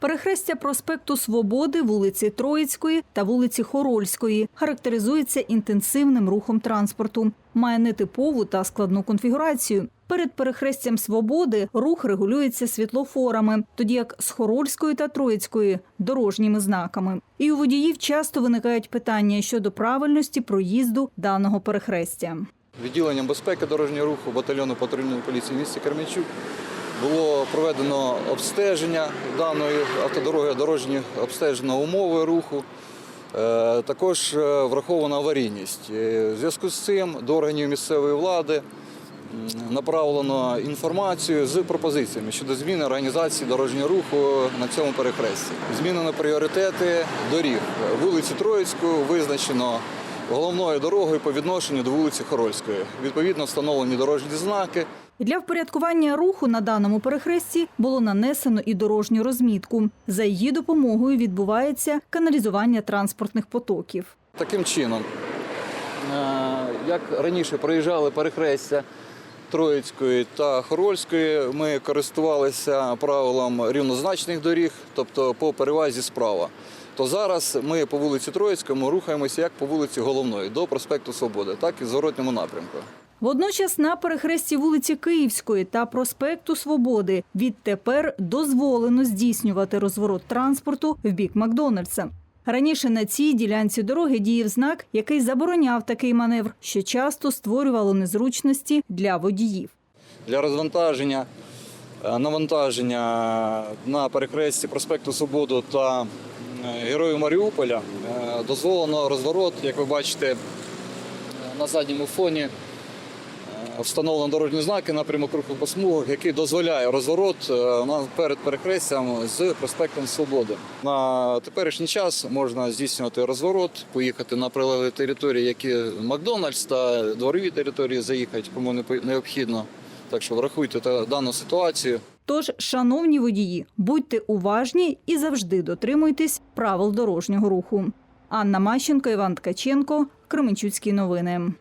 Перехрестя проспекту Свободи, вулиці Троїцької та вулиці Хорольської характеризується інтенсивним рухом транспорту. Має нетипову та складну конфігурацію. Перед перехрестям Свободи рух регулюється світлофорами, тоді як з Хорольської та Троїцької дорожніми знаками. І у водіїв часто виникають питання щодо правильності проїзду даного перехрестя. Відділенням безпеки дорожнього руху батальйону патрульної поліції місті Кременчук було проведено обстеження даної автодороги, дорожні обстежено умови руху. Е, Також е, врахована аварійність. Е, В зв'язку з цим до органів місцевої влади направлено інформацію з пропозиціями щодо зміни організації дорожнього руху на цьому перехресті. Змінено пріоритети доріг. Вулицю Троїцьку визначено головною дорогою по відношенню до вулиці Хорольської. Відповідно, встановлені дорожні знаки. Для впорядкування руху на даному перехресті було нанесено і дорожню розмітку. За її допомогою відбувається каналізування транспортних потоків. Таким чином, е, як раніше проїжджали перехрестя Троїцької та Хорольської, ми користувалися правилом рівнозначних доріг, тобто по перевазі справа. То зараз ми по вулиці Троїцькому рухаємося як по вулиці Головної до проспекту Свободи, так і в зворотньому напрямку. Водночас на перехресті вулиці Київської та проспекту Свободи відтепер дозволено здійснювати розворот транспорту в бік Макдональдса. Раніше на цій ділянці дороги діяв знак, який забороняв такий маневр, що часто створювало незручності для водіїв. для розвантаження, е, навантаження на перехресті проспекту Свободу та Героїв Маріуполя е, дозволено розворот, як ви бачите, е, на задньому фоні. Встановлено дорожні знаки напрямок руху по який дозволяє розворот е, перед перехрестям з проспектом Свободи. На теперішній час можна здійснювати розворот, поїхати на прилеглі території, які Макдональдс та дворові території заїхати, кому необхідно. Так що врахуйте дану ситуацію. Тож, шановні водії, будьте уважні і завжди дотримуйтесь правил дорожнього руху. Анна Мащенко, Іван Ткаченко, Кременчуцькі новини.